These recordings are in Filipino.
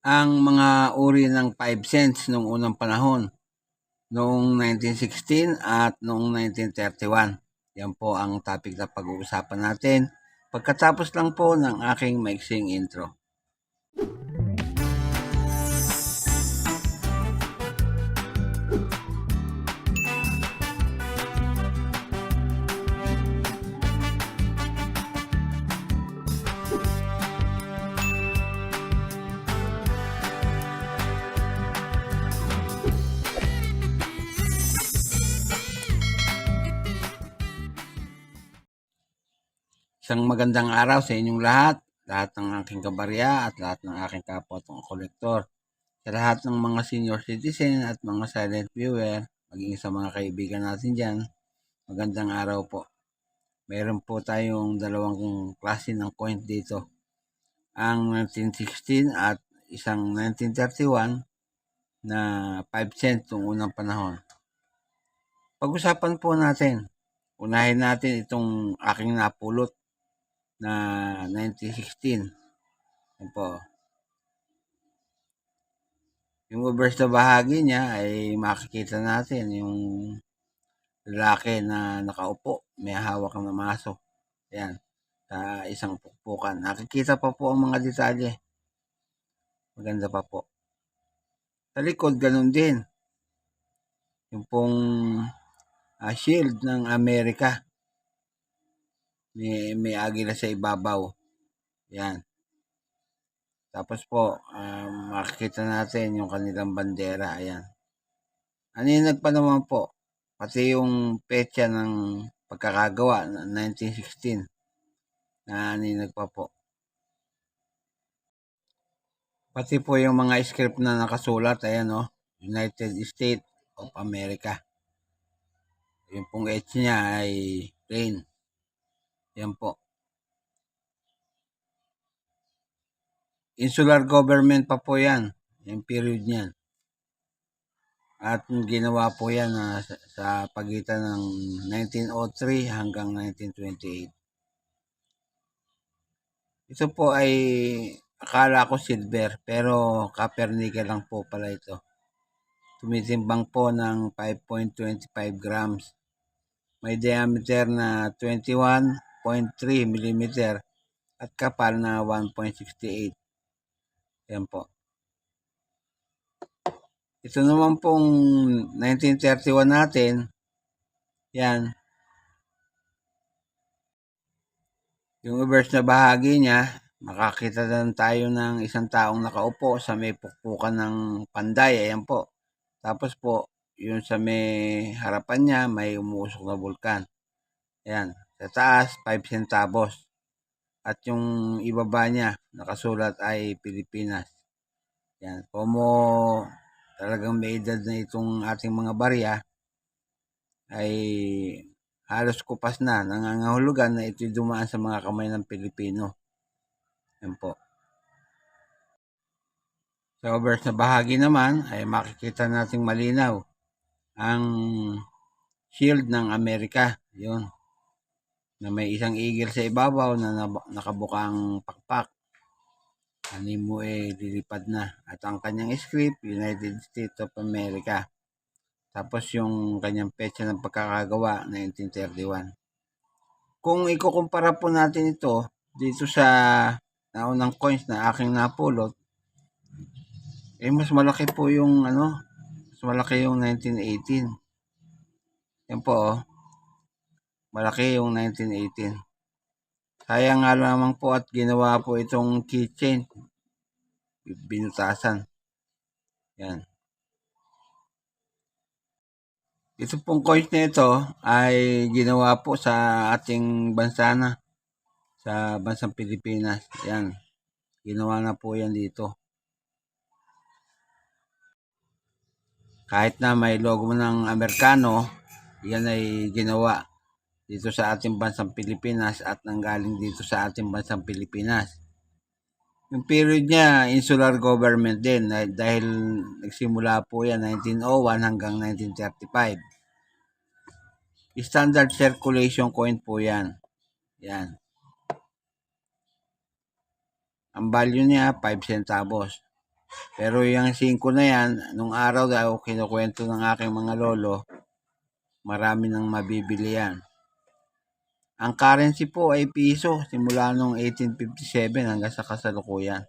ang mga uri ng 5 cents noong unang panahon, noong 1916 at noong 1931. Yan po ang topic na pag-uusapan natin. Pagkatapos lang po ng aking maiksing intro. Isang magandang araw sa inyong lahat, lahat ng aking kabarya at lahat ng aking kapwa kolektor. Sa lahat ng mga senior citizen at mga silent viewer, maging sa mga kaibigan natin dyan, magandang araw po. Meron po tayong dalawang klase ng coin dito. Ang 1916 at isang 1931 na 5 cents noong unang panahon. Pag-usapan po natin, unahin natin itong aking napulot na 1916. Yan po. Yung reverse na bahagi niya ay makikita natin yung lalaki na nakaupo, may hawak na maso. Yan, sa isang pukpukan. Nakikita pa po ang mga detalye. Maganda pa po. Sa likod, ganun din. Yung pong uh, shield ng Amerika. May, may agila sa ibabaw. Yan. Tapos po, um, makikita natin yung kanilang bandera. Ayan. Aninag pa naman po. Pati yung petsa ng pagkakagawa, 1916. Na aninag pa po. Pati po yung mga script na nakasulat, ayan o, oh, United States of America. Yung pong H niya ay plain. Yan po. Insular government pa po yan. Yung period niyan. At ginawa po yan uh, sa, pagitan ng 1903 hanggang 1928. Ito po ay akala ko silver pero copper nickel lang po pala ito. Tumitimbang po ng 5.25 grams. May diameter na 21 0.3 mm at kapal na 1.68. Yan po. Ito naman pong 1931 natin. Yan. Yung reverse na bahagi niya, makakita din tayo ng isang taong nakaupo sa may pukpukan ng panday. Ayan po. Tapos po, yun sa may harapan niya, may umuusok na bulkan. Ayan. Sa taas, 5 centavos. At yung ibaba niya, nakasulat ay Pilipinas. Yan. Como talagang may edad na itong ating mga barya, ay halos kupas na, nangangahulugan na ito dumaan sa mga kamay ng Pilipino. Yan po. Sa verse na bahagi naman, ay makikita nating malinaw ang shield ng Amerika. Yun na may isang eagle sa ibabaw na nakabukang pakpak. Ani mo eh lilipad na. At ang kanyang script, United States of America. Tapos yung kanyang petsa ng pagkakagawa, 1931. Kung ikukumpara po natin ito dito sa naunang coins na aking napulot, eh mas malaki po yung ano, mas malaki yung 1918. Yan po oh. Malaki yung 1918. Sayang nga lamang po at ginawa po itong keychain. Binutasan. Yan. Ito pong coins na ito ay ginawa po sa ating bansa na. Sa bansang Pilipinas. Yan. Ginawa na po yan dito. Kahit na may logo ng Amerikano, yan ay ginawa dito sa ating bansang Pilipinas at nanggaling dito sa ating bansang Pilipinas. Yung period niya, insular government din dahil nagsimula po yan 1901 hanggang 1935. Standard circulation coin po yan. Yan. Ang value niya 5 centavos. Pero yung 5 na yan, nung araw daw, kinukwento ng aking mga lolo, marami nang mabibili yan. Ang currency po ay piso simula noong 1857 hanggang sa kasalukuyan.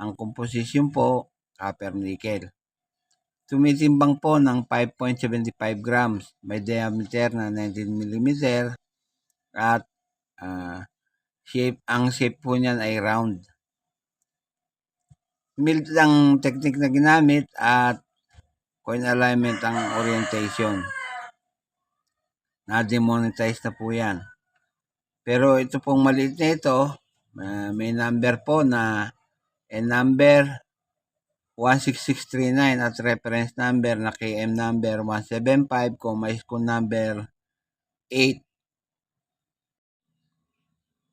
Ang composition po, copper nickel. Tumitimbang po ng 5.75 grams. May diameter na 19 mm at ah, shape, ang shape po niyan ay round. Mild ang technique na ginamit at coin alignment ang orientation. Na-demonetize na po yan. Pero ito pong maliit na ito, ah, may number po na a number 16639 at reference number na KM number 175 kung may school number 8.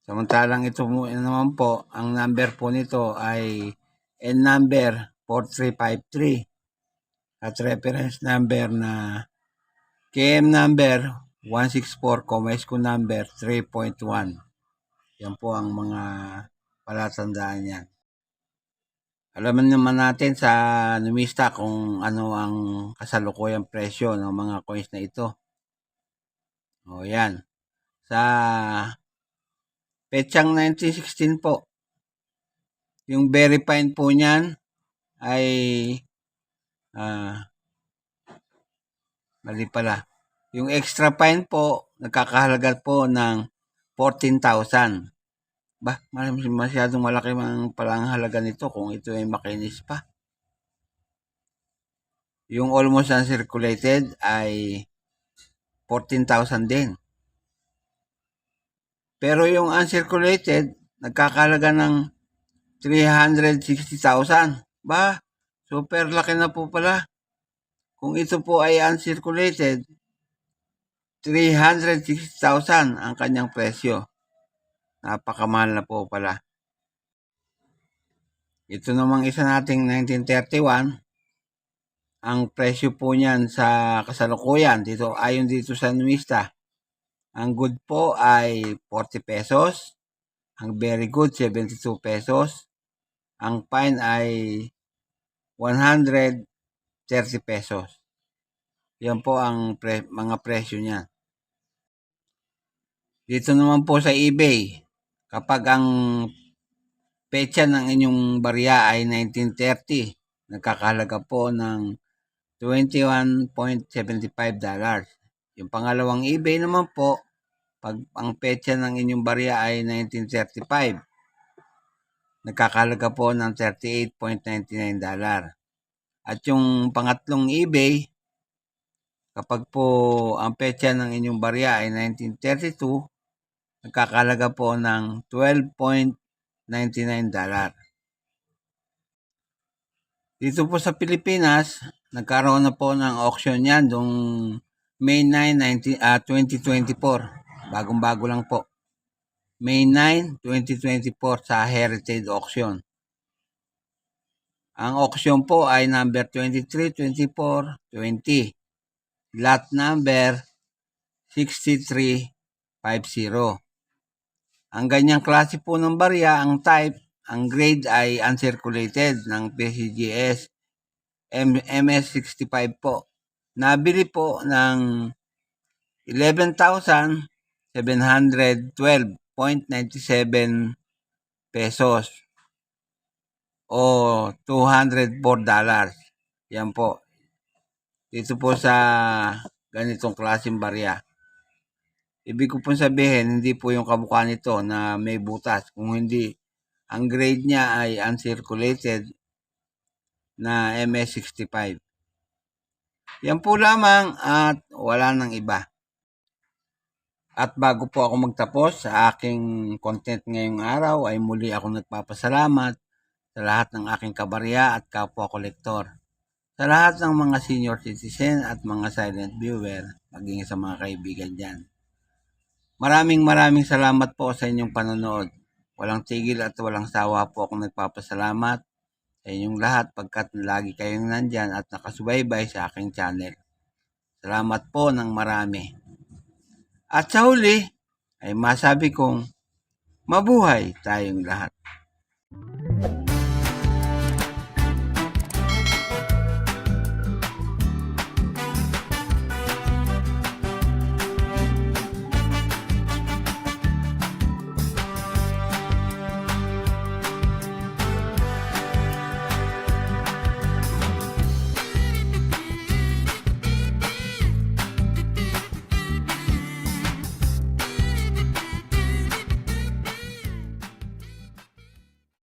Samantalang ito mo naman po, ang number po nito ay N number 4353 at reference number na KM number 164, comma school number 3.1. Yan po ang mga palatandaan yan. Alaman naman natin sa numista kung ano ang kasalukuyang presyo ng mga coins na ito. O yan. Sa petsang 1916 po, yung very fine po niyan ay ah mali pala. Yung extra fine po, nagkakahalaga po ng 14,000. Ba, masyadong malaki ang palang halaga nito kung ito ay makinis pa. Yung almost uncirculated ay 14,000 din. Pero yung uncirculated, nagkakalaga ng 360,000. Ba, super laki na po pala. Kung ito po ay uncirculated, 360,000 ang kanyang presyo. Napakamahal na po pala. Ito namang isa nating 1931, ang presyo po niyan sa kasalukuyan, dito, ayon dito sa numista, ang good po ay 40 pesos, ang very good 72 pesos, ang fine ay 130 pesos. Yan po ang pre- mga presyo niya. Dito naman po sa eBay, kapag ang petsa ng inyong barya ay 1930, nagkakahalaga po ng 21.75 dollars. Yung pangalawang eBay naman po, pag ang petsa ng inyong barya ay 1935, nagkakahalaga po ng 38.99 dollar. At yung pangatlong eBay, kapag po ang petsa ng inyong barya ay 1932, nagkakalaga po ng 12.99 dollar. Dito po sa Pilipinas, nagkaroon na po ng auction yan noong May 9, 19, ah, 2024. Bagong-bago lang po. May 9, 2024 sa Heritage Auction. Ang auction po ay number 23, 24, 20. Lot number 6350. Ang ganyang klase po ng barya, ang type, ang grade ay uncirculated ng PCGS M- MS65 po. Nabili po ng 11,712.97 pesos o 204 dollars. Yan po. Dito po sa ganitong klaseng barya. Ibig ko pong sabihin, hindi po yung kamukha nito na may butas. Kung hindi, ang grade niya ay uncirculated na MS65. Yan po lamang at wala nang iba. At bago po ako magtapos sa aking content ngayong araw ay muli ako nagpapasalamat sa lahat ng aking kabarya at kapwa kolektor. Sa lahat ng mga senior citizen at mga silent viewer, maging sa mga kaibigan dyan. Maraming maraming salamat po sa inyong panonood. Walang tigil at walang sawa po akong nagpapasalamat sa inyong lahat pagkat lagi kayong nandyan at nakasubaybay sa aking channel. Salamat po ng marami. At sa huli, ay masabi kong mabuhay tayong lahat.